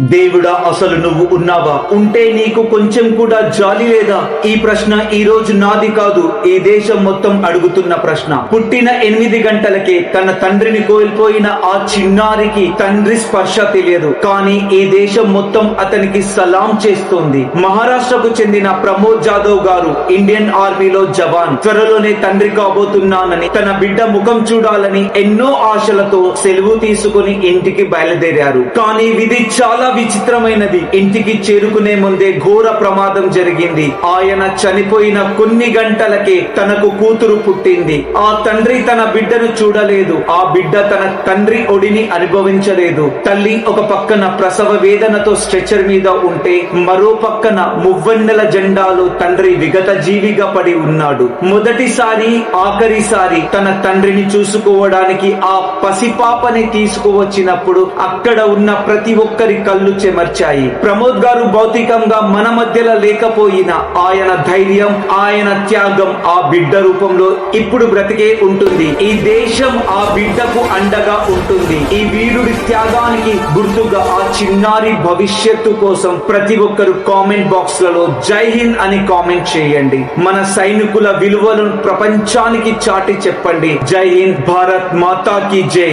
దేవుడా అసలు నువ్వు ఉన్నావా? ఉంటే నీకు కొంచెం కూడా జాలి లేదా? ఈ ప్రశ్న ఈ రోజు నాది కాదు ఈ దేశం మొత్తం అడుగుతున్న ప్రశ్న. పుట్టిన ఎనిమిది గంటలకే తన తండ్రిని కోల్పోయిన ఆ చిన్నారికి తండ్రి స్పర్శ తెలియదు. కానీ ఈ దేశం మొత్తం అతనికి సలాం చేస్తోంది. మహారాష్ట్రకు చెందిన ప్రమోద్ జాదవ్ గారు ఇండియన్ ఆర్మీలో జవాన్. త్వరలోనే తండ్రి కాబోతున్నానని తన బిడ్డ ముఖం చూడాలని ఎన్నో ఆశలతో సెలవు తీసుకుని ఇంటికి బయలుదేరారు. కానీ విధి చాలా విచిత్రమైనది. ఇంటికి చేరుకునే ముందే ఘోర ప్రమాదం జరిగింది. ఆయన చనిపోయిన కొన్ని గంటలకే తనకు కూతురు పుట్టింది. ఆ తండ్రి తన బిడ్డను చూడలేదు. ఆ బిడ్డ తన తండ్రి ఒడిని అనుభవించలేదు. తల్లి ఒక పక్కన ప్రసవ వేదనతో స్ట్రెచర్ మీద ఉంటే మరో పక్కన మువ్వన్నెల జెండాలో తండ్రి విగత జీవిగా పడి ఉన్నాడు. మొదటిసారి ఆఖరిసారి తన తండ్రిని చూసుకోవడానికి ఆ పసిపాపని తీసుకువచ్చినప్పుడు అక్కడ ఉన్న ప్రతి ఒక్కరి కళ్ళు చెమర్చాయి ప్రమోద్ గారు భౌతికంగా మన మధ్యలో లేకపోయినా ఆయన ధైర్యం ఆయన త్యాగం ఆ బిడ్డ రూపంలో ఇప్పుడు బ్రతికే ఉంటుంది. ఈ దేశం ఆ బిడ్డకు అండగా ఉంటుంది. ఈ వీరుడి త్యాగానికి గుర్తుగా ఆ చిన్నారి భవిష్యత్తు కోసం ప్రతి ఒక్కరు కామెంట్ బాక్స్లలో జై హింద్ అని కామెంట్ చేయండి. మన సైనికుల విలువలను ప్రపంచానికి చాటి చెప్పండి. జై హింద్ భారత్ మాతా కి జై.